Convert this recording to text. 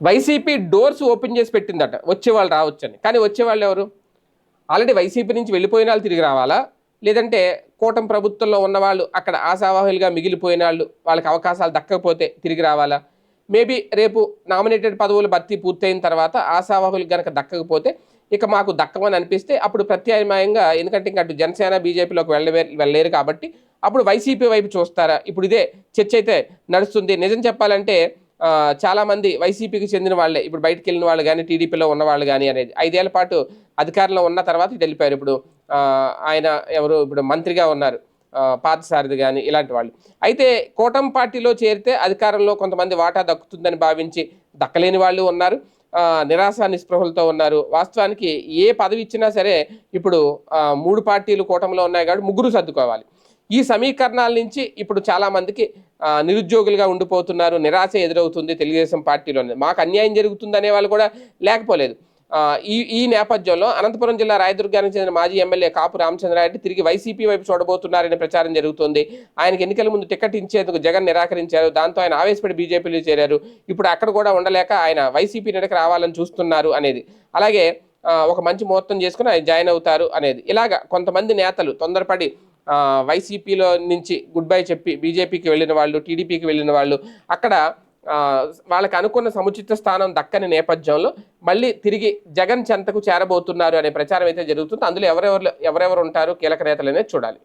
YCP doors open చేసి పెట్టిందట. వచ్చేవాళ్ళు రావచ్చని. కానీ వచ్చేవాళ్ళు ఎవరు? ఆల్రెడీ వైసీపీ నుంచి వెళ్ళిపోయిన వాళ్ళు తిరిగి రావాలా? లేదంటే కూటమి ప్రభుత్వంలో ఉన్నవాళ్ళు అక్కడ ఆశావాహులుగా మిగిలిపోయిన వాళ్ళు వాళ్ళకి అవకాశాలు దక్కకపోతే తిరిగి రావాలా? మేబీ రేపు నామినేటెడ్ పదవుల భర్తీ పూర్తయిన తర్వాత ఆశావాహులు కనుక దక్కకపోతే ఇక మాకు దక్కమని అనిపిస్తే అప్పుడు ప్రత్యామ్నాయంగా ఎందుకంటే ఇంకా అటు జనసేన బీజేపీలోకి వెళ్ళవే వెళ్ళలేరు కాబట్టి అప్పుడు వైసీపీ వైపు చూస్తారా? ఇప్పుడు ఇదే చర్చ అయితే నడుస్తుంది. నిజం చెప్పాలంటే చాలామంది చాలా మంది వైసీపీకి చెందిన వాళ్ళే. ఇప్పుడు బయటకు వెళ్ళిన వాళ్ళు కానీ టీడీపీలో ఉన్న వాళ్ళు కానీ అనేది. ఐదేళ్ళ పాటు అధికారంలో ఉన్న తర్వాత ఇటు వెళ్ళిపోయారు. ఇప్పుడు ఆయన ఎవరు? ఇప్పుడు మంత్రిగా ఉన్నారు. ఆ, పార్థసారథి కానీ ఇలాంటి వాళ్ళు. అయితే కూటమి పార్టీలో చేరితే అధికారంలో కొంతమంది వాటా దక్కుతుందని భావించి దక్కలేని వాళ్ళు ఉన్నారు. నిరాశ నిస్పృహలతో ఉన్నారు. వాస్తవానికి ఏ పదవి ఇచ్చినా సరే ఇప్పుడు మూడు పార్టీలు కూటమిలో ఉన్నాయి కాబట్టి ముగ్గురు సర్దుకోవాలి. ఈ సమీకరణాల నుంచి ఇప్పుడు చాలామందికి నిరుద్యోగులుగా ఉండిపోతున్నారు నిరాశ ఎదురవుతుంది తెలుగుదేశం పార్టీలోనే. మాకు అన్యాయం జరుగుతుంది అనే వాళ్ళు కూడా లేకపోలేదు. ఈ ఈ నేపథ్యంలో అనంతపురం జిల్లా రాయదుర్గానికి చెందిన మాజీ ఎమ్మెల్యే కాపు రామచంద్రారెడ్డి తిరిగి వైసీపీ వైపు చూడబోతున్నారనే ప్రచారం జరుగుతోంది. ఆయనకి ఎన్నికల ముందు టికెట్ ఇచ్చేందుకు జగన్ నిరాకరించారు. దాంతో ఆయన ఆవేశపడి బీజేపీలో చేరారు. ఇప్పుడు అక్కడ కూడా ఉండలేక ఆయన వైసీపీ నెడకి రావాలని చూస్తున్నారు అనేది. అలాగే ఒక మంచి ముహూర్తం చేసుకుని ఆయన జాయిన్ అవుతారు అనేది. ఇలాగా కొంతమంది నేతలు తొందరపడి వైసీపీలో నుంచి గుడ్ బై చెప్పి బీజేపీకి వెళ్ళిన వాళ్ళు టీడీపీకి వెళ్ళిన వాళ్ళు అక్కడ వాళ్ళకి అనుకున్న సముచిత స్థానం దక్కని నేపథ్యంలో మళ్ళీ తిరిగి జగన్ చెంతకు చేరబోతున్నారు అనే ప్రచారం అయితే జరుగుతుంది. అందులో ఎవరెవరు ఎవరెవరు ఉంటారు? కీలక నేతలు అనేది చూడాలి.